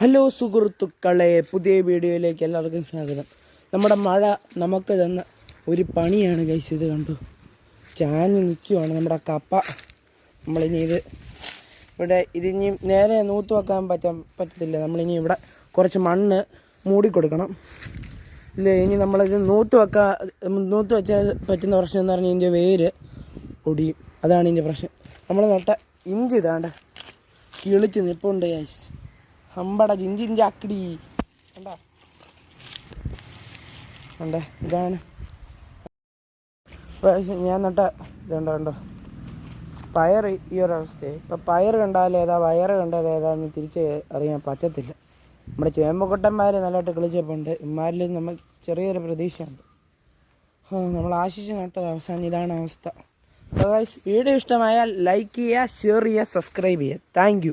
Hello സുഹൃത്തുക്കളെ പുതിയ വീഡിയോയിലേക്ക് എല്ലാവർക്കും സ്വാഗതം. നമ്മുടെ മഴ നമുക്ക് തന്ന ഒരു പണിയാണ് കഴിച്ചു ഇത് കണ്ടു? ചാഞ്ഞ് നിൽക്കുവാണ് നമ്മുടെ കപ്പ. നമ്മളിനി ഇത് ഇവിടെ ഇതിനി നേരെ നൂത്ത് വെക്കാൻ പറ്റാൻ പറ്റത്തില്ല. നമ്മളിനി ഇവിടെ കുറച്ച് മണ്ണ് മൂടിക്കൊടുക്കണം ഇല്ല ഇനി നമ്മളിത് നൂത്ത് വെക്കാൻ നൂത്ത് വെച്ചാൽ പറ്റുന്ന പ്രശ്നം എന്ന് പറഞ്ഞാൽ ഇതിന്റെ വേര് ഒടിയും അതാണ് ഇതിന്റെ പ്രശ്നം. നമ്മൾ നട്ട ഇഞ്ചി ഇതാണ്ട് കിളിച്ച് നിൽപ്പുണ്ട് ഗൈസ് ഹമ്പട ജിഞ്ചിഞ്ച ചാക്കിടി കണ്ടാ? കണ്ടേ? ഇതാണ്. ഞാൻ നട്ട ഇതുണ്ടോ കണ്ടോ? പയർ ഈ ഒരു അവസ്ഥയായി ഇപ്പം പയർ കണ്ടാലേതാ കണ്ടാലും ഏതാന്ന് തിരിച്ച് അറിയാൻ പറ്റത്തില്ല. നമ്മുടെ ചേമ്പക്കൊട്ടന്മാർ നല്ലതായിട്ട് കളിച്ചപ്പോണ്ട് ഇമാരിൽ നമ്മൾ ചെറിയൊരു പ്രതീക്ഷയുണ്ട്. നമ്മൾ ആശിച്ച് നട്ടത് അവസാനം ഇതാണ് അവസ്ഥ. വീഡിയോ ഇഷ്ടമായാൽ ലൈക്ക് ചെയ്യുക ഷെയർ ചെയ്യുക സബ്സ്ക്രൈബ് ചെയ്യുക. താങ്ക്